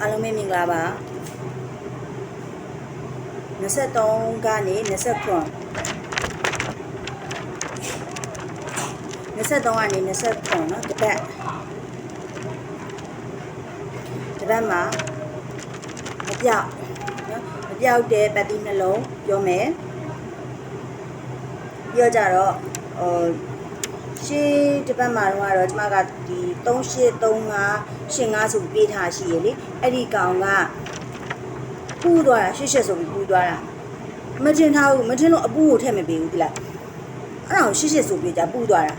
အားလုံးပဲမင်္ဂလာပါ23ကနေ29 23ကနေ29เนาะတပတ်တပတ်မှာမပြောက်เนาะမပြောက်တဲ့ပတ်တိနှလုံးပြောမယ်ပြောကြတော့ဟိုရှေး တပတ်မှာတော့ကျွန်မကဒီ3835 85ဆိုပြီးပေးထားရှိရလေအဲ့ဒီကောင်ကပူးသွားတာရှစ်ရှစ်ဆိုပြီးပူးသွားတာမတင်ထားဘူးမတင်လို့အပူကိုထည့်မပေးဘူးဒီလားအဲ့ဒါကိုရှစ်ရှစ်ဆိုပြီးကြပူးသွားတာ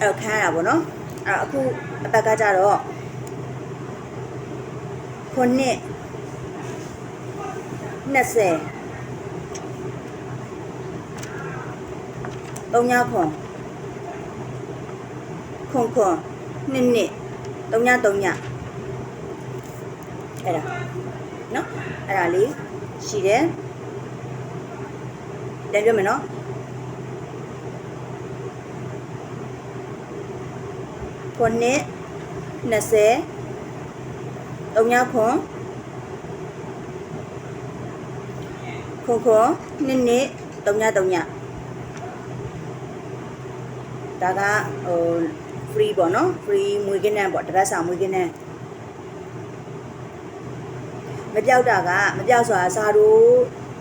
အဲ့တော့ခန်းရတာပေါ့နော်အဲ့တော့အခုအပက်ကကြတော့ခုနှစ် 20 3ညခွန်ခွန်ခွန်နှစ်နှစ်3ည3ညအဲ့ဒါနော်အဲ့ဒါလေးရှိတယ်ပြန်ပြောမယ်နော်ခုနှစ်20 3ညခွန် ခွန်ခွန်နှစ်နှစ်3ည3ညဒါကဟို free ပေါ့နော် free မွေးကင်းနန်းပေါ့တစ်ပတ်စာမွေးကင်းနန်းမပြောက်တာကမပြောက်ဆိုတာစာတို့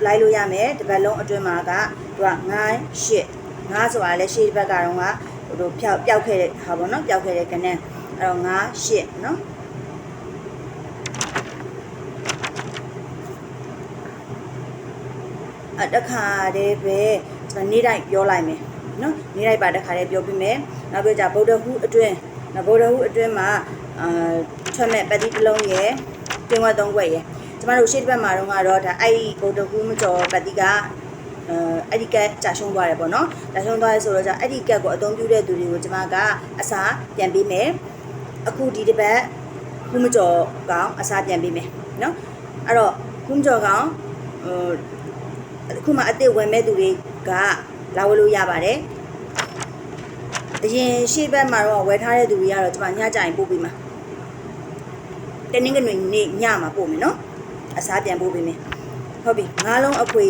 လိုက်လို့ရမယ်တစ်ပတ်လုံးအတွင်းမှာကသူက9 8 9ဆိုတာလည်းရှေ့တစ်ပတ်ကတော့ကဟိုတို့ဖြောက်ပျောက်ခဲ့တဲ့ဟာပေါ့နော်ပျောက်ခဲ့တဲ့ကနန်းအဲ့တော့9 8နော် အတခါတည်းပဲကျွန်တော်နေ့တိုင်းပြောလိုက်မယ်နော်နေ့တိုင်းပါတခါတည်းပြောပြမယ်နောက်ပြီးကြဗုဒ္ဓဟူးအတွင်းနော်ဗုဒ္ဓဟူးအတွင်းမှာအာထွက်မဲ့ပတိတစ်လုံးရယ်တင်ဝက်သုံးခွက်ရယ်ကျမတို့ရှေ့တစ်ပတ်မှာတော့ကတော့ဒါအဲ့ဒီဗုဒ္ဓဟူးမကျော်ပတိကအဲအဲ့ဒီကက်ကြာရှုံးသွားတယ်ပေါ့နော်ကြာရှုံးသွားရဲဆိုတော့じゃအဲ့ဒီကက်ကိုအသုံးပြုတဲ့သူတွေကိုကျမကအစားပြန်ပေးမယ်အခုဒီတစ်ပတ်ဟူးမကျော်ကောင်အစားပြန်ပေးမယ်နော်အဲ့တော့ဟူးမကျော်ကောင်ဟို အခုမှအစ်စ်ဝင်မဲ့သူတွေကလာဝယ်လို့ရပါတယ်အရင်ရှေ့ဘက်မှာတော့ဝယ်ထားတဲ့သူတွေကတော့ကျမညကြရင်ပို့ပေးမှာတနင်္ဂနွေနေ့ညမှာပို့မယ်နော်အစားပြန်ပို့ပေးမယ်ဟုတ်ပြီငါးလုံးအခွေ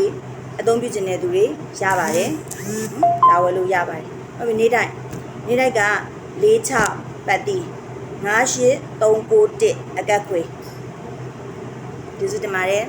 အသုံးပြုခြင်းတဲ့သူတွေရပါတယ်လာဝယ်လို့ရပါတယ်ဟုတ်ပြီနေ့တိုင်းနေ့တိုက်က46ပတ်တီ98 391အကက်ခွေဒီစုတင်ပါတယ်